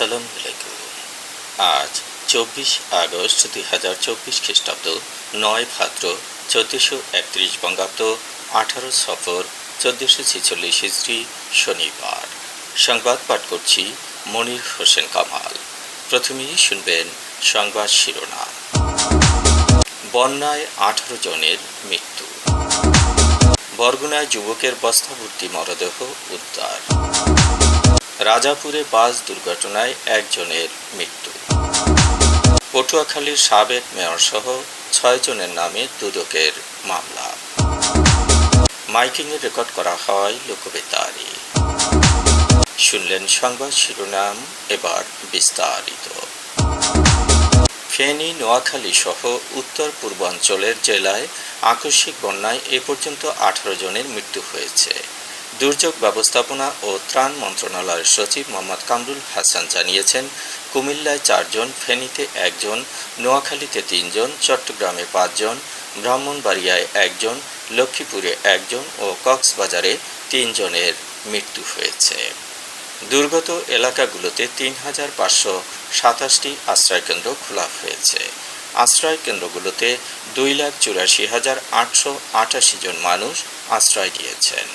আসসালামু আলাইকুম। আজ চব্বিশ আগস্ট দুই হাজার চব্বিশ খ্রিস্টাব্দ, নয় ভাদ্র চোদ্দোশো একত্রিশ বঙ্গাব্দ, আঠারো সফর, চোদ্দোশো ছেচল্লিশ হিজড়ি, শনিবার। সংবাদ পাঠ করছি মনির হোসেন কামাল। প্রথমেই শুনবেন সংবাদ শিরোনাম। বন্যায় আঠারো জনের মৃত্যু। বরগুনায় যুবকের বস্তাভর্তি মরদেহ উদ্ধার। রাজাপুরে বাস দুর্ঘটনায় একজনের মৃত্যু। পটুয়াখালীর সাবেক মেয়র মেয়রসহ ছয়জনের নামে দুদকের মামলা। মাইকিংয়ে রেকর্ড করা হয় লোকবেতারি। শুনলেন সংবাদ শিরোনাম, এবার বিস্তারিত। ফেনী, নোয়াখালী সহ উত্তর পূর্বাঞ্চলের জেলায় আকস্মিক বন্যায় এ পর্যন্ত আঠারো জনের মৃত্যু হয়েছে। দুর্যোগ ব্যবস্থাপনা ও ত্রাণ মন্ত্রণালয়ের সচিব মোহাম্মদ কামরুল হাসান জানিয়েছেন, কুমিল্লায় চারজন, ফেনীতে একজন, নোয়াখালীতে তিনজন, চট্টগ্রামে পাঁচজন, ব্রাহ্মণবাড়িয়ায় একজন, লক্ষ্মীপুরে একজন ও কক্সবাজারে তিনজনের মৃত্যু হয়েছে। দুর্গত এলাকাগুলোতে তিন হাজার পাঁচশো সাতাশটি আশ্রয়কেন্দ্র খোলা হয়েছে। আশ্রয় কেন্দ্রগুলোতে দুই লাখ চুরাশি হাজার আটশো আটাশি জন মানুষ আশ্রয় নিয়েছেন।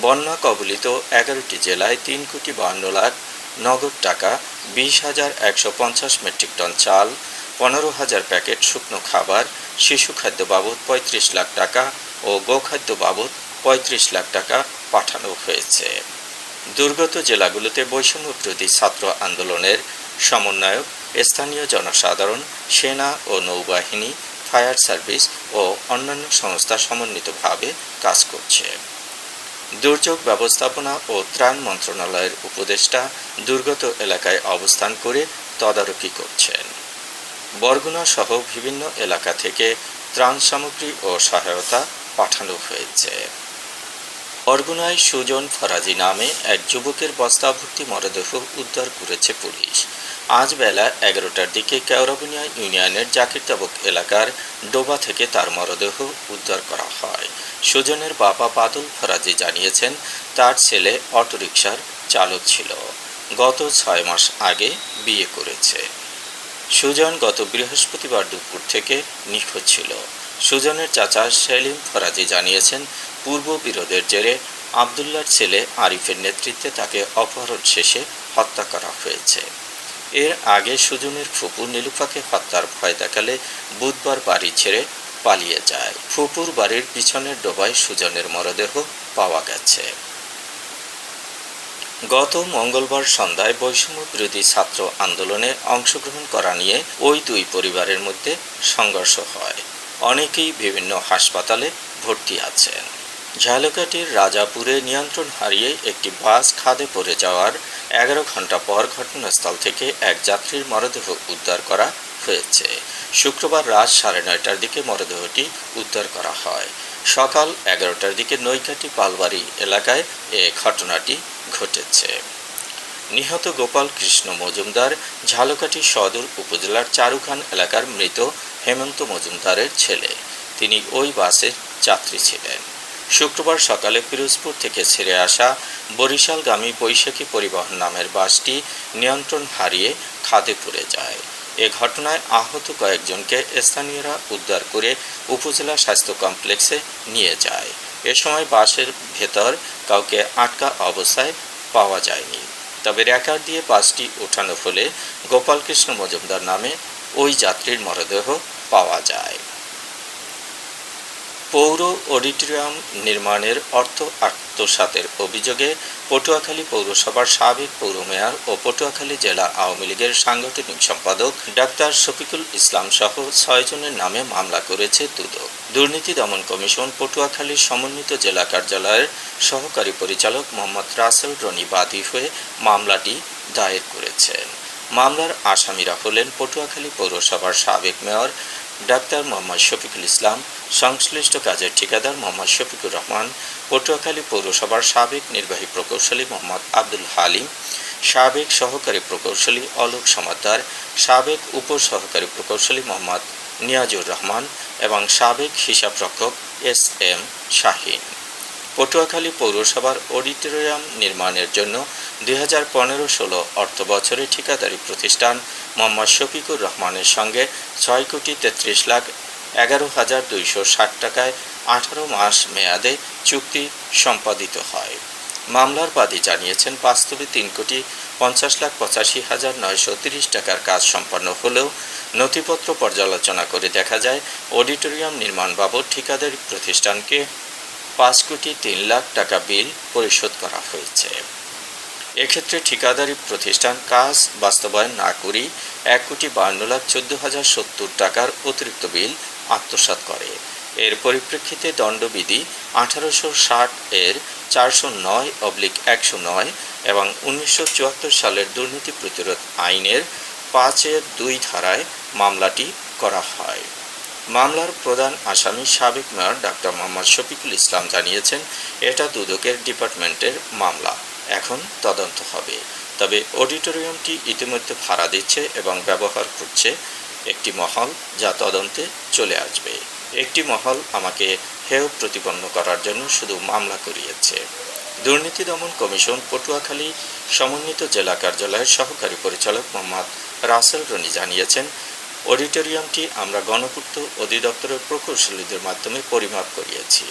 বন্যা কবলিত এগারোটি জেলায় তিন কোটি বাহান্ন লাখ নগদ টাকা, বিশ হাজার একশো পঞ্চাশ মেট্রিক টন চাল, পনেরো হাজার প্যাকেট শুকনো খাবার, শিশু খাদ্য বাবদ পঁয়ত্রিশ লাখ টাকা ও গোখাদ্য বাবদ পঁয়ত্রিশ লাখ টাকা পাঠানো হয়েছে। দুর্গত জেলাগুলোতে বৈষম্য বিরোধী ছাত্র আন্দোলনের সমন্বয়ক, স্থানীয় জনসাধারণ, সেনা ও নৌবাহিনী, ফায়ার সার্ভিস ও অন্যান্য সংস্থা সমন্বিতভাবে কাজ করছে। দুর্যোগ ব্যবস্থাপনা ও ত্রাণ মন্ত্রণালয়ের উপদেষ্টা দুর্গত এলাকায় অবস্থান করে তদারকি করছেন। বরগুনা সহ বিভিন্ন এলাকা থেকে ত্রাণ সামগ্রী ও সহায়তা পাঠানো হয়েছে। বরগুনায় সুজন ফরাজি নামে এক যুবকের বস্তাভর্তি মরদেহ উদ্ধার করেছে পুলিশ। আজ বেলা এগারোটার দিকে কেওরাবুনিয়া ইউনিয়নের জাকিরতাবক এলাকার ডোবা থেকে তার মরদেহ উদ্ধার করা হয়। সুজনের বাবা বাদল ফরাজি জানিয়েছেন, তার ছেলে অটোরিকশার চালক ছিল। গত ছয় মাস আগে বিয়ে করেছে। সুজন গত বৃহস্পতিবার দুপুর থেকে নিখোঁজ ছিল। সুজনের চাচা সেলিম ফরাজি জানিয়েছেন পূর্ব বিরোধের জেরে আবদুল্লার ছেলে আরিফের নেতৃত্বে তাকে অপহরণ শেষে হত্যা করা হয়েছে। এর আগে সুজনের ফুপু নীলুফাকে হত্যার ভয় দেখালে বুধবার বাড়ি ছেড়ে পালিয়ে যায়। ফুপুর বাড়ির পিছনের ডোবায় সুজনের মরদেহ পাওয়া গেছে। গত মঙ্গলবার সন্ধ্যায় বৈষম্য বিরোধী ছাত্র আন্দোলনে অংশগ্রহণ করা নিয়ে ওই দুই পরিবারের মধ্যে সংঘর্ষ হয়। অনেকেই বিভিন্ন হাসপাতালে ভর্তি আছেন। ঝালকাঠির রাজাপুরে নিয়ন্ত্রণ হারিয়ে একটি বাস খাদে পড়ে যাওয়ার এগারো ঘণ্টা পর ঘটনাস্থল থেকে এক যাত্রীর মরদেহ উদ্ধার করা হয়েছে। শুক্রবার রাত সাড়ে নয়টার দিকে মরদেহটি উদ্ধার করা হয়। সকাল এগারোটার দিকে নৈকাটি পালবাড়ি এলাকায় এ ঘটনাটি ঘটেছে। নিহত গোপাল কৃষ্ণ মজুমদার ঝালকাঠি সদর উপজেলার চারুখান এলাকার মৃত হেমন্ত মজুমদারের ছেলে। তিনি ওই বাসের যাত্রী ছিলেন। শুক্রবার সকালে পিরোজপুর থেকে ছেড়ে আসা বরিশালগামী বৈশাখী পরিবহন নামের বাসটি নিয়ন্ত্রণ হারিয়ে খাদে পড়ে যায়। এ ঘটনায় আহত কয়েকজনকে স্থানীয়রা উদ্ধার করে উপজেলা স্বাস্থ্য কমপ্লেক্সে নিয়ে যায়। এ সময় বাসের ভেতর কাউকে আটকা অবস্থায় পাওয়া যায়নি। তবে র্যাকার দিয়ে বাসটি ওঠানো হলে গোপালকৃষ্ণ মজুমদার নামে ওই যাত্রীর মরদেহ পাওয়া যায়। পৌর অডিটোরিয়াম নির্মাণের অর্থ আত্মসাতের অভিযোগে পটুয়াখালী পৌরসভার সাবেক পৌর মেয়র ও পটুয়াখালী জেলা আওয়ামী লীগের সাংগঠনিক সম্পাদক ডাক্তার শফিকুল ইসলাম সহ ছয়জনের নামে মামলা করেছে দুদক। দুর্নীতি দমন কমিশন পটুয়াখালীর সমন্বিত জেলা কার্যালয়ের সহকারী পরিচালক মোহাম্মদ রাসেল রনি বাদী হয়ে মামলাটি দায়ের করেছেন। মামলার আসামিরা হলেন পটুয়াখালী পৌরসভার সাবেক মেয়র ডাক্তার মোহাম্মদ শফিকুল ইসলাম, সংশ্লিষ্ট কাজের ঠিকাদার মোহাম্মদ শফিকুর রহমান, পটুয়াখালী পৌরসভার সাবেক নির্বাহী প্রকৌশলী মোহাম্মদ আব্দুল হালিম, সাবেক সহকারী প্রকৌশলী অলোক সমাদার সাবেক উপসহকারী প্রকৌশলী মোহাম্মদ নিয়াজুর রহমান এবং সাবেক হিসাবরক্ষক এস এম শাহিন। পটুয়াখালী পৌরসভার অডিটোরিয়াম নির্মাণের জন্য দুই হাজার পনেরো ষোলো অর্থ বছরে ঠিকাদারি প্রতিষ্ঠান মোহাম্মদ শফিকুর রহমানের সঙ্গে ছয় কোটি তেত্রিশ লাখ এগারো হাজার দুইশো ষাট টাকায় আঠারো মাস মেয়াদে চুক্তি সম্পাদিত হয়। মামলার বাদী জানিয়েছেন, বাস্তবে তিন কোটি পঞ্চাশ লাখ পঁচাশি হাজার নয়শো তিরিশ টাকার কাজ সম্পন্ন হলেও নথিপত্র পর্যালোচনা করে দেখা যায়, অডিটোরিয়াম নির্মাণ বাবদ ঠিকাদারি প্রতিষ্ঠানকে পাঁচ কোটি তিন লাখ টাকা বিল পরিশোধ করা হয়েছে। এক্ষেত্রে ঠিকাদারি প্রতিষ্ঠান কাজ বাস্তবায়ন না করেই এক কোটি বান্ন লাখ চোদ্দ হাজার সত্তর টাকার অতিরিক্ত বিল আত্মসাৎ করে। এর পরিপ্রেক্ষিতে দণ্ডবিধি আঠারোশো ষাট এর চারশো নয় অবলিক একশো নয় এবং উনিশশো চুয়াত্তর সালের দুর্নীতি প্রতিরোধ আইনের পাঁচের দুই ধারায় মামলাটি করা হয়। মামলার প্রধান আসামি সাবেক মেয়র ডাক্তার মোহাম্মদ শফিকুল ইসলাম জানিয়েছেন, এটা দুদকের ডিপার্টমেন্টের মামলা। এখন তদন্ত হবে। তবে অডিটোরিয়ামটি ইতিমধ্যে ভাড়া দিচ্ছে এবং ব্যবহার করছে একটি মহল যা তদন্তে চলে আসবে। একটি মহল আমাকে হেয় প্রতিপন্ন করার জন্য শুধু মামলা করিয়েছে। দুর্নীতি দমন কমিশন পটুয়াখালী সমন্বিত জেলা কার্যালয়ের সহকারী পরিচালক মোহাম্মদ রাসেল রনি জানিয়েছেন অডিটোরিয়ামটি আমরা গণপূর্ত অধিদপ্তরের প্রকৌশলীদের মাধ্যমে পরিমাপ করিয়েছি।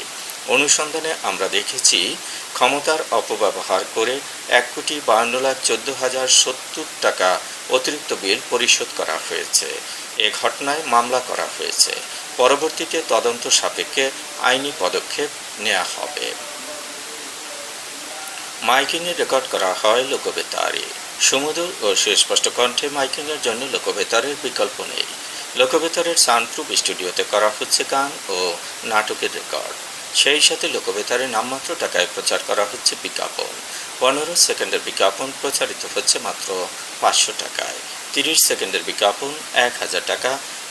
অনুসন্ধানে আমরা দেখেছি, ক্ষমতার অপব্যবহার করে এক কোটি বাহান্ন লাখ চোদ্দ হাজার সত্তর টাকা অতিরিক্ত বিল পরিশোধ করা হয়েছে। এ ঘটনায় মামলা করা হয়েছে। পরবর্তীতে তদন্ত সাপেক্ষে আইনি পদক্ষেপ নেওয়া হবে। মাইকিংয়ে রেকর্ড করা হয় লোকবেতারে। সুমধুর ও সুস্পষ্ট কণ্ঠে মাইকিংয়ের জন্য লোকবেতারের বিকল্প নেই। লোকবেতারের সানপ্রুফ স্টুডিওতে করা হচ্ছে গান ও নাটকের রেকর্ড। সেই সাথে লোকবেতারে নামমাত্র টাকায় প্রচার করা হচ্ছে বিজ্ঞাপন। পনেরো সেকেন্ডের বিজ্ঞাপন প্রচারিত হচ্ছে মাত্র পাঁচশো টাকায়। তিরিশ সেকেন্ডের বিজ্ঞাপন এক হাজার টাকা।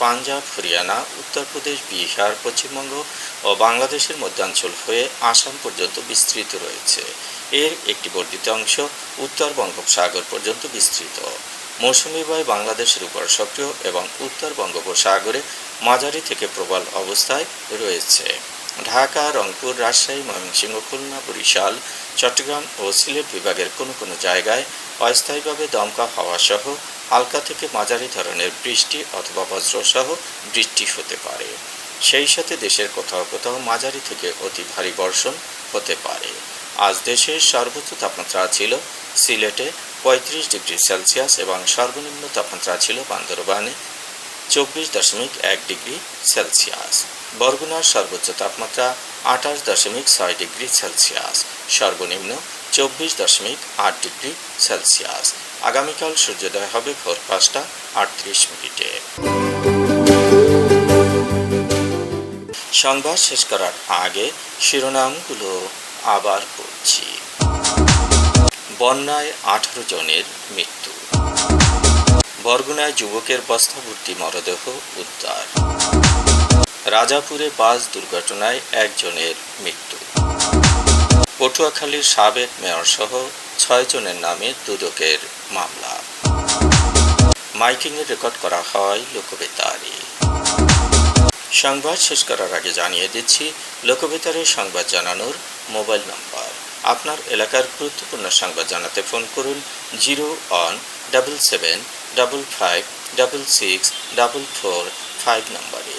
পাঞ্জাব, হরিয়ানা উত্তরপ্রদেশ বিহার, পশ্চিমবঙ্গ ও বাংলাদেশের মধ্যাঞ্চল হয়ে আসাম পর্যন্ত বিস্তৃত রয়েছে। এর একটি বর্ধিত অংশ উত্তর বঙ্গোপসাগর পর্যন্ত বিস্তৃত। মৌসুমি বায়ু বাংলাদেশের উপর সক্রিয় এবং উত্তর বঙ্গোপসাগরে মাঝারি থেকে প্রবল অবস্থায় রয়েছে। ঢাকা, রংপুর, রাজশাহী, ময়মনসিংহ, খুলনা, বরিশাল, চট্টগ্রাম ও সিলেট বিভাগের কোনো কোনো জায়গায় অস্থায়ীভাবে দমকা হাওয়া সহ হালকা থেকে মাঝারি ধরনের বৃষ্টি অথবা বজ্রসহ বৃষ্টি হতে পারে। সেই সাথে দেশের কোথাও কোথাও মাঝারি থেকে অতি ভারী বর্ষণ হতে পারে। আজ দেশের সর্বোচ্চ তাপমাত্রা ছিল সিলেটে পঁয়ত্রিশ ডিগ্রি সেলসিয়াস এবং সর্বনিম্ন তাপমাত্রা ছিল বান্দরবানে চব্বিশ দশমিক এক ডিগ্রি সেলসিয়াস। বরগুনার সর্বোচ্চ তাপমাত্রা আঠাশ দশমিক ছয় ডিগ্রি সেলসিয়াস, সর্বনিম্ন চব্বিশ দশমিক আট ডিগ্রি সেলসিয়াস। আগামীকাল সূর্যোদয় হবে ভোর পাঁচটা আটত্রিশ মিনিটে। সংবাদ শেষ করার আগে শিরোনামগুলো আবার পড়ছি। বন্যায় আঠারো জনের মৃত্যু। বরগুনায় যুবকের বস্তাভর্তি মরদেহ উদ্ধার। রাজাপুরে বাস দুর্ঘটনায় একজনের মৃত্যু। পটুয়াখালীর সাবেক মেয়র সহ ছয় জনের নামে দুদকের মামলা। মাইকিংয়ে রেকর্ড করা হয় লোকবেতারে। সংবাদ শেষ করার আগে জানিয়ে দিচ্ছি, লোকবেতারে সংবাদ জানানোর মোবাইল নম্বর। আপনার এলাকার গুরুত্বপূর্ণ সংবাদ জানাতে ফোন করুন zero one double seven double five double six double four five নম্বরে।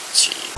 partir.